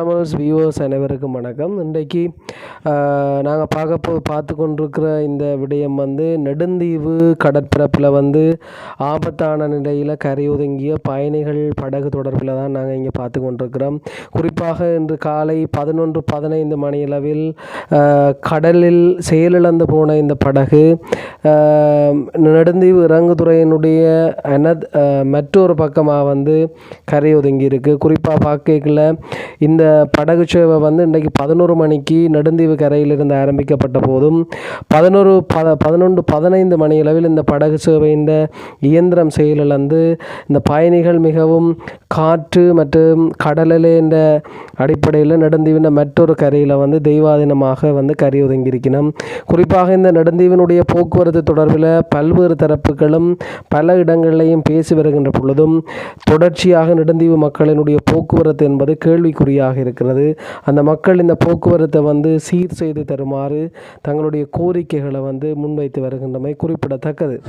Tamils viewers அனைவருக்கும் வணக்கம். இன்றைக்கு நாங்கள் பார்க்க போ பார்த்து கொண்டிருக்கிற இந்த விடயம் வந்து நெடுந்தீவு கடற்பரப்பில் வந்து ஆபத்தான நிலையில் கரையொதுங்கிய பயணிகள் படகு தொடர்பில் தான் நாங்கள் இங்கே பார்த்து கொண்டிருக்கிறோம். குறிப்பாக இன்று காலை பதினொன்று பதினைந்து மணியளவில் கடலில் செயலிழந்து போன இந்த படகு நெடுந்தீவு இறங்குதுறையினுடைய அனத் மற்றொரு பக்கமாக வந்து கரையொதுங்கி ஒதுங்கியிருக்கு. குறிப்பாக பார்க்கல இந்த படகு சேவை வந்து இன்றைக்கு பதினோரு மணிக்கு நெடுந்தீவு கரையிலிருந்து ஆரம்பிக்கப்பட்ட போதும் பதினோரு பத பதினொன்று பதினைந்து மணியளவில் இந்த படகு சேவையின் இயந்திரம் செயலிழந்து இந்த பயணிகள் மிகவும் காற்று மற்றும் கடலிலே இந்த அடிப்படையில் நெடுந்தீவின் மற்றொரு கரையில் வந்து தெய்வாதீனமாக வந்து கரை ஒதுங்கியிருக்கணும் குறிப்பாக இந்த நெடுந்தீவினுடைய போக்குவரத்து தொடர்பில் பல்வேறு தரப்புகளும் பல இடங்களிலையும் பேசி வருகின்ற பொழுதும் தொடர்ச்சியாக நெடுந்தீவு மக்களினுடைய போக்குவரத்து என்பது கேள்விக்குறியாக இருக்கிறது. அந்த மக்கள் இந்த போக்குவரத்தை வந்து சீர் செய்து தருமாறு தங்களுடைய கோரிக்கைகளை வந்து முன்வைத்து வருகின்றமை குறிப்பிடத்தக்கது.